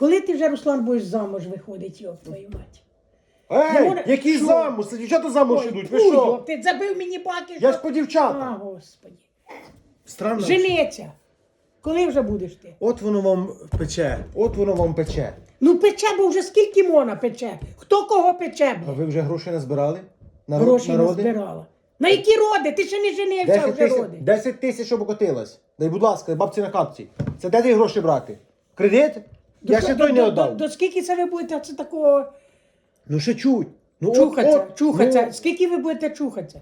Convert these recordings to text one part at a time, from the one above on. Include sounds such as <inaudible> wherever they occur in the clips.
Коли ти вже, Руслан, будеш замуж виходить, йоп твою мать? Ей, можна- який Що? замуж? Це дівчата замуж Ой, ідуть. Ви що? ти забив мені баки. Я що- ж по А, дівчатам. господи. Странно. Жениться. Коли вже будеш ти? От воно вам пече, от воно вам пече. Ну пече, бо вже скільки мона пече? Хто кого пече? А ви вже гроші не збирали? На ро- Гроші не народи? збирала. На які роди? Ти ще не женився, 10 вже тисяч, роди. 10 тисяч, щоб окотилась. Дай, будь ласка, бабці на капці. Це де ти гроші брати? Кредит? До- Я ще той не до- віддав. До, до скільки це ви будете це такого Ну ще чуть. Ну, от- чухатися? от, чухатися. Ну, Скільки ви будете чухатися?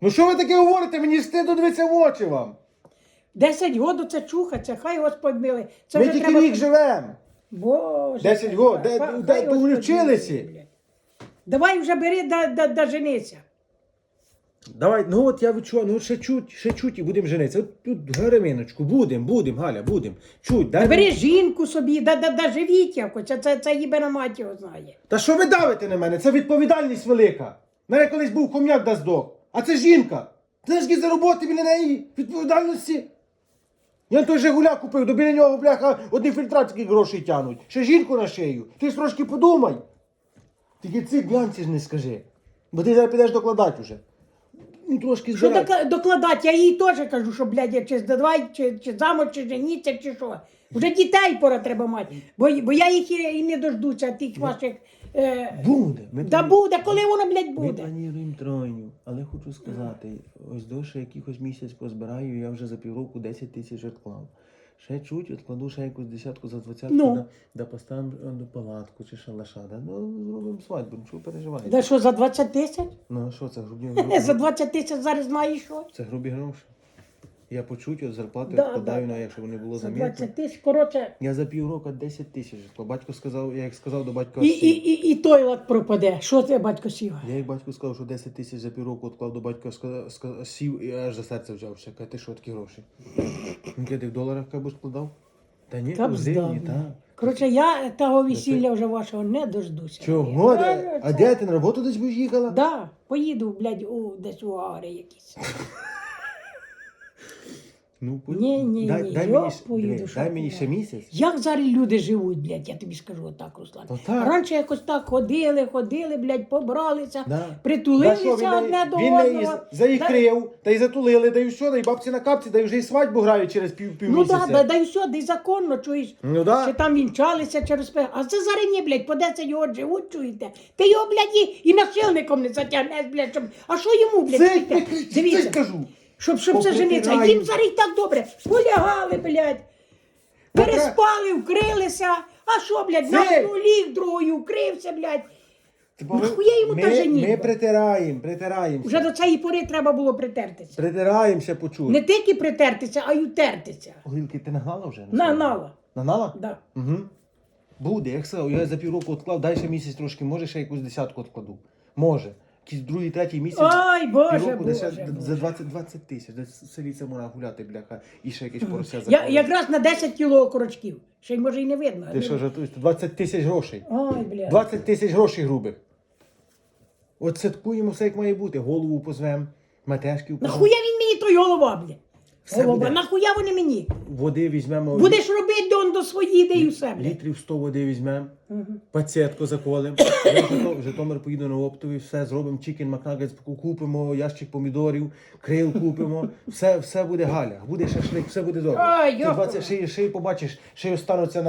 ну що ви таке говорите? Мені стидно дивитися в очі вам. 10 років це чухатися, хай Господь милий. Це Ми вже тільки треба... рік живемо. Боже. 10 год, де- хай- де- Господь милує, блядь. Давай вже бери да, да, да женися. Давай, ну от я відчуваю, ну ще чуть, ще чуть і будемо женитися. От тут героїночку, будемо, будемо, Галя, будемо. Чуть, дай. Бери жінку собі, да, да, да живіть якось, це, це, це їбе на мать його знає. Та що ви давите на мене? Це відповідальність велика. У мене колись був хом'як да здох. А це жінка. Знаєш, які за роботи біля неї відповідальності. Я той Жигуля купив, до біля нього, бляха, одні фільтратські гроші тянуть. Ще жінку на шию. Ти ж трошки подумай. Тільки ці глянці ж не скажи. Бо ти зараз підеш докладати вже. Ну трошки Що збирай. дока- докладати? Я їй теж кажу, що, блядь, я чи здавай, чи, чи замуж, чи женіться, чи що. Вже дітей пора треба мати. Бо, бо я їх і, і не дождуся, тих ваших. Е, Буде. Ми да плані- буде, коли воно, блядь, Ми буде. плануємо тройню, але хочу сказати, ось довше якихось місяць позбираю, я вже за півроку 10 тисяч відклав. Ще чуть відкладу ще якусь десятку за двадцятку, Ну. да, да поставимо е, до палатку чи шалаша. Да, ну, зробимо свадьбу, чого переживаєте? Да що, за 20 тисяч? Ну а що це грубі Е, За 20 тисяч зараз маєш що? Це грубі гроші. Я по чуть від зарплати Да, відкладаю да, на, якщо вони було За замітно. 20 тисяч, коротше, Я за півроку 10 тисяч. Батько сказав, я як сказав до батька, і, і, і, і той лад пропаде. Що ти, батько сіва? Я як батько сказав, що 10 тисяч за півроку відклав до батька, ска- ска- сів і аж за серце взявся. Каже, ти що такі гроші? Він каже, ти в доларах кабу складав? Та ні, Та в гривні, так. Коротше, я того весілля вже вашого не дождуся. Чого? Де? А де ти на роботу десь будеш їхала? Да, поїду, блядь, у, десь у Ари якісь. <laughs> Ну, по- Ні, ні, дай, ні, дай я мені, ще- поїду, диви, що дай мені да. ще місяць. Як зараз люди живуть, блядь, я тобі скажу отак, Руслан. То так. Раніше якось так ходили, ходили, блядь, побралися, Да. Да що, притулилися він одне неї- до Він одного. неї заікрив, та й затулили, да й все, да й бабці на капці, да й вже й свадьбу грають через пів, Ну півмісяця. да, да, і все, да й законно, чуєш. Ну да. Чи там вінчалися через пе. А це зараз ні, блядь, по 10 його живуть, чуєте. Ти його, блядь, і, і насильником не затягнеш, блядь, щоб... А що йому, блядь, Це, чуєте? <laughs> це Дивіться, кажу. Щоб, щоб це жениться. Їм зараз і так добре. Полягали, блядь. Переспали, вкрилися. А що, блядь, на Це- одну ліг, другою вкрився, блядь. Типу, ми- Нахуя йому та ми, женітьба? ми притираємо, притираємося. Вже до цієї пори треба було притертися. Притираємося почути. Не тільки притертися, а й утертися. Горілки ти нагнала вже? Нагнала. Нагнала? Да. Угу. Буде, як сказав, я за півроку відклав, дай ще місяць трошки, може ще якусь десятку відкладу. Може. Якийсь другий, третій місяць. Ой, Боже, півроку десь Боже, за 20, 20 тисяч. Десь в селі це можна гуляти, бляха, і ще якесь порося Я, якраз на 10 кіло окорочків. Ще й може і не видно. Ти що жартуєш? 20 тисяч грошей. Ой, бля. 20 тисяч грошей грубих. От святкуємо все як має бути. Голову позвем, матешків позвем. Нахуя він мені той голова, блядь? Все Голова, буде. нахуя вони мені? Води візьмемо. Будеш робити дон до своїх, де і все, блядь. Літрів 100 води візьмемо. Пацієтку заколимо. <coughs> Я в Жито- в Житомир поїду на оптові, все зробимо, чікен, макнагетс купимо, ящик помідорів, крил купимо. Все, все буде галя, буде шашлик, все буде добре. Ай, Ти йопа. 20 ще, й- ще й побачиш, ще й остануться на